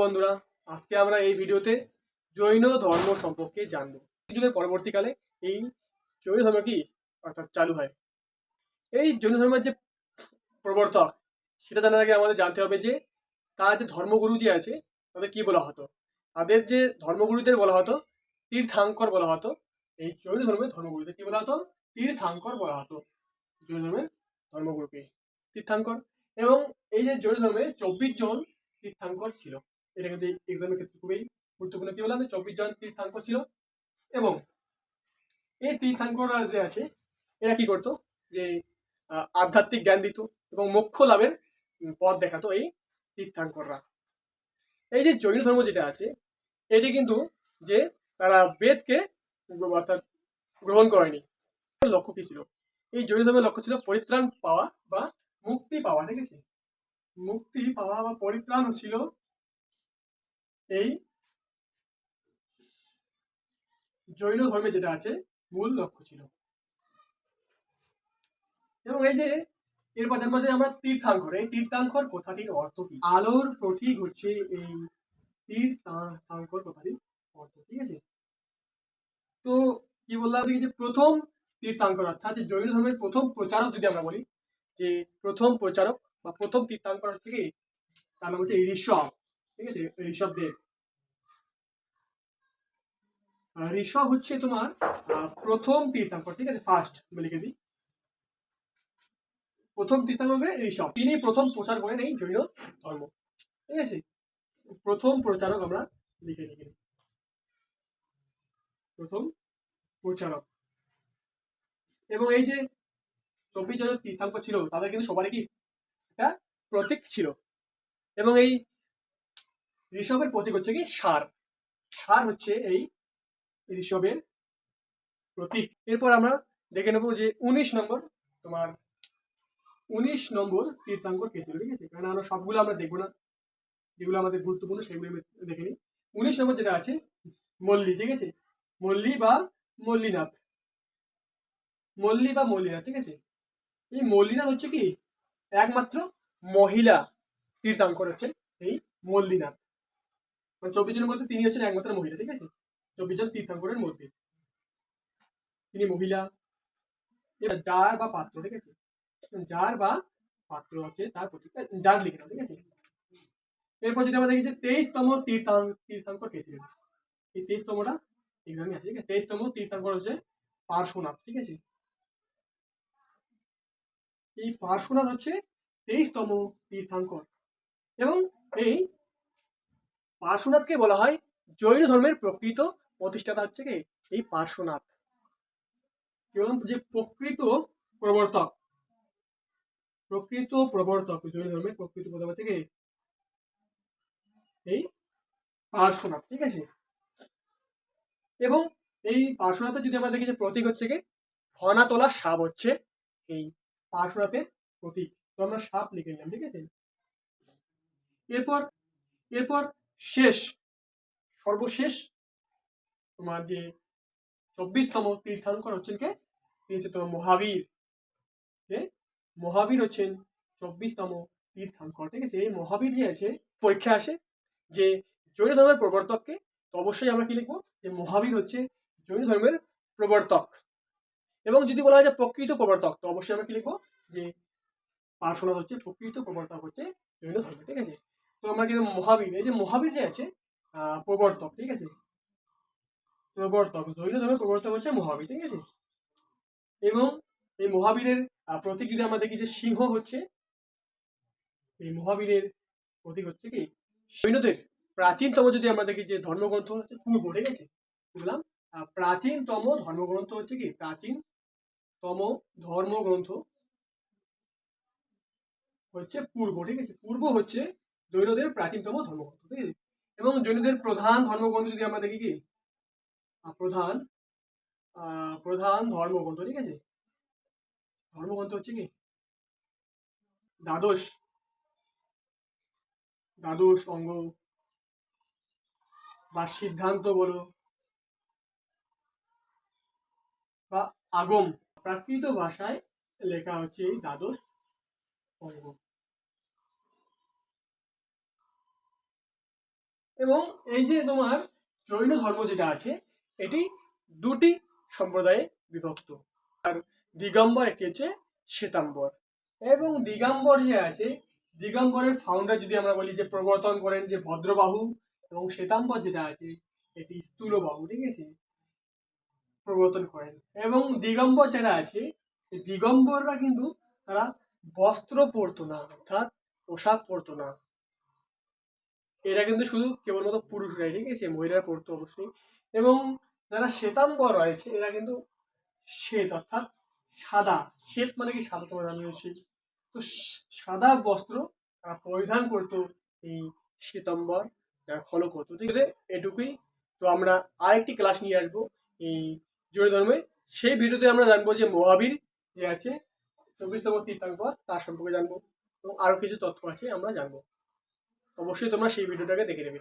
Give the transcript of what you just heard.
বন্ধুরা, আজকে আমরা এই ভিডিওতে জৈন ধর্ম সম্পর্কে জানব। যুগের পরবর্তীকালে এই জৈন ধর্ম কি অর্থাৎ চালু হয়? এই জৈন ধর্মের যে প্রবর্তক, সেটা জানার আগে আমাদের জানতে হবে যে, তার যে ধর্মগুরু যে আছে, তাদের কি বলা হতো? তাদের যে ধর্মগুরুদের বলা হতো, তীর্থাঙ্কর বলা হতো, এই জৈন ধর্মের ধর্মগুরুদের কি বলা হতো? তীর্থাঙ্কর বলা হতো, জৈন ধর্মের ধর্মগুরুকে। তীর্থাঙ্কর। এবং এই যে জৈন ধর্মে চব্বিশ জন তীর্থাঙ্কর ছিল। এটা কিন্তু এক্সামের ক্ষেত্রে খুবই গুরুত্বপূর্ণ। কি বললাম? চব্বিশ জন তীর্থাঙ্কর ছিল এবং এই তীর্থাঙ্কররা যে আছে, এরা কি করতো? যে আধ্যাত্মিক জ্ঞান দিত এবং মোক্ষ লাভের পথ দেখাতো এই তীর্থাঙ্কররা এই যে জৈন ধর্ম যেটা আছে, এটি কিন্তু যে তারা বেদকে অর্থাৎ গ্রহণ করেনি। লক্ষ্য কি ছিল? এই জৈন ধর্মের লক্ষ্য ছিল পরিত্রাণ পাওয়া বা মুক্তি পাওয়া, ঠিক আছে? মুক্তি পাওয়া বা পরিত্রাণ ছিল এই জৈন ধর্মে যেটা আছে, মূল লক্ষ্য ছিল। এবং এই যে এরপর জানব যে আমরা তীর্থাঙ্কর, এই তীর্থাঙ্কর কথাটির অর্থ কি? আলোর প্রতীক হচ্ছে এই তীর্থাঙ্কর কথাটির অর্থ, ঠিক আছে? তো কি বললাম যে প্রথম তীর্থাঙ্কর, অর্থাৎ জৈন ধর্মের প্রথম প্রচারক যদি আমরা বলি, যে প্রথম প্রচারক বা প্রথম তীর্থাঙ্কর থেকে তার নাম হচ্ছে ঋষভ। ঠিক আছে? ঋষভ দেব ঋষভ হচ্ছে তোমার প্রথম ঠিক আছে? ফার্স্ট ঋষভ। তিনি প্রথম প্রচার করেন এই জৈন ধর্ম। ঠিক আছে? প্রথম প্রচারক আমরা লিখে প্রথম প্রচারক। এবং এই যে চব্বিশ জনের তীর্থাঙ্কর ছিল, তাদের কিন্তু সবারই কি একটা প্রতীক ছিল। এবং এই ঋষভের প্রতীক হচ্ছে কি? সার। সার হচ্ছে এই ঋষভের প্রতীক। এরপর আমরা দেখে নেব যে উনিশ নম্বর, তোমার উনিশ নম্বর তীর্থাঙ্কর কে ছিল, ঠিক আছে? কারণ আমরা সবগুলো আমরা দেখব না। যেগুলো আমাদের গুরুত্বপূর্ণ সেগুলো আমি দেখে নিই। উনিশ নম্বর যেটা আছে, মল্লী, ঠিক আছে? মল্লী বা মল্লীনাথ। মল্লী বা মল্লীনাথ, ঠিক আছে? এই মল্লীনাথ হচ্ছে কি? একমাত্র মহিলা তীর্থাঙ্কর হচ্ছে এই মল্লীনাথ। মানে চব্বিশ জনের মধ্যে তিনি হচ্ছেন একমাত্র মহিলা, ঠিক আছে? চব্বিশ জন তীর্থাঙ্করের মধ্যে। তিনি মহিলা। এবার যার বা পাত্র, ঠিক আছে? যার বা পাত্র হচ্ছে তার প্রতীক যার লিখে ঠিক আছে? এরপর যদি আমরা দেখি যে তেইশতম তীর্থাঙ্ক তীর্থাঙ্কর কে ছিলেন? এই তেইশতমটা এক্সামে আছে, ঠিক আছে? তেইশতম তীর্থাঙ্কর হচ্ছে পার্শ্বনাথ, ঠিক আছে? এই পার্শ্বনাথ হচ্ছে তেইশতম তীর্থাঙ্কর। এবং এই পার্শ্বনাথকে বলা হয় জৈন ধর্মের প্রকৃত প্রতিষ্ঠাতা হচ্ছে কি? এই পার্শ্বনাথ। কি যে প্রকৃত প্রবর্তক প্রকৃত প্রবর্তক জৈন ধর্মের প্রকৃত প্রবর্তক হচ্ছে কি? এই পার্শ্বনাথ, ঠিক আছে? এবং এই পার্শ্বনাথের যদি আমরা দেখি যে প্রতীক হচ্ছে কি? ফনা তোলা সাপ হচ্ছে এই পার্শ্বনাথের প্রতীক। তো আমরা সাপ লিখে নিলাম, ঠিক আছে? এরপর এরপর শেষ, সর্বশেষ তোমার যে চব্বিশতম তীর্থাঙ্কর হচ্ছেন কে? তিনি হচ্ছে তোমার মহাবীর। মহাবীর হচ্ছেন চব্বিশতম তীর্থাঙ্কর, ঠিক আছে? এই মহাবীর যে আছে, পরীক্ষা আসে যে জৈন ধর্মের প্রবর্তককে, তো অবশ্যই আমরা কি লিখব? যে মহাবীর হচ্ছে জৈন ধর্মের প্রবর্তক। এবং যদি বলা হয় যে প্রকৃত প্রবর্তক, তো অবশ্যই আমরা কি লিখব? যে পার্শ্বনাথ হচ্ছে প্রকৃত প্রবর্তক হচ্ছে জৈন ধর্মের, ঠিক আছে? তো আমরা কিন্তু মহাবীর, এই যে মহাবীর যে আছে প্রবর্তক, ঠিক আছে? প্রবর্তক জৈন ধর্মের প্রবর্তক হচ্ছে মহাবীর, ঠিক আছে? এবং এই মহাবীরের প্রতীক যদি আমরা দেখি যে সিংহ হচ্ছে, এই মহাবীরের প্রতীক হচ্ছে কি? সৈন্যদের প্রাচীনতম যদি আমরা দেখি যে ধর্মগ্রন্থ হচ্ছে পূর্ব, ঠিক আছে? কি বললাম প্রাচীনতম ধর্মগ্রন্থ হচ্ছে কি? প্রাচীনতম ধর্মগ্রন্থ হচ্ছে পূর্ব, ঠিক আছে? পূর্ব হচ্ছে জৈনদের প্রাচীনতম ধর্মগ্রন্থ ঠিক আছে এবং জৈনদের প্রধান ধর্মগ্রন্থ যদি আমরা দেখি কি? প্রধান প্রধান ধর্মগ্রন্থ, ঠিক আছে? ধর্মগ্রন্থ হচ্ছে কি? দ্বাদশ। দ্বাদশ অঙ্গ। বা সিদ্ধান্ত বলো। বা আগম। প্রাকৃত ভাষায় লেখা হচ্ছে এই দ্বাদশ অঙ্গ। এবং এই যে তোমার জৈন ধর্ম যেটা আছে, এটি দুটি সম্প্রদায়ে বিভক্ত। আর দিগম্বর একটি হচ্ছে শ্বেতাম্বর। এবং দিগম্বর যে আছে, দিগম্বরের ফাউন্ডার যদি আমরা বলি যে প্রবর্তন করেন যে ভদ্রবাহু এবং শ্বেতাম্বর যেটা আছে, এটি স্থূলবাহু, ঠিক আছে? প্রবর্তন করেন। এবং দিগম্বর যারা আছে দিগম্বররা কিন্তু তারা বস্ত্র পরতো না, অর্থাৎ পোশাক পরতো না। এরা কিন্তু শুধু কেবলমাত্র পুরুষরাই, ঠিক আছে? মহিলারা পরতো অবশ্যই। এবং যারা শ্বেতাম্বর রয়েছে, এরা কিন্তু শ্বেত, অর্থাৎ সাদা। শ্বেত মানে কি? সাদা তোমার আমি শ্বেত তো সাদা বস্ত্র তারা পরিধান করতো এই শ্বেতাম্বর, যারা ফলো করতো, ঠিক আছে? এটুকুই। তো আমরা আরেকটি ক্লাস নিয়ে আসব এই জৈন ধর্মে। সেই ভিডিওতে আমরা জানব যে মহাবীর যে আছে, চব্বিশতম তীর্থাঙ্কর, তার সম্পর্কে জানব। এবং আরও কিছু তথ্য আছে, আমরা জানব। অবশ্যই তোমরা সেই ভিডিওটাকে দেখে নেবে।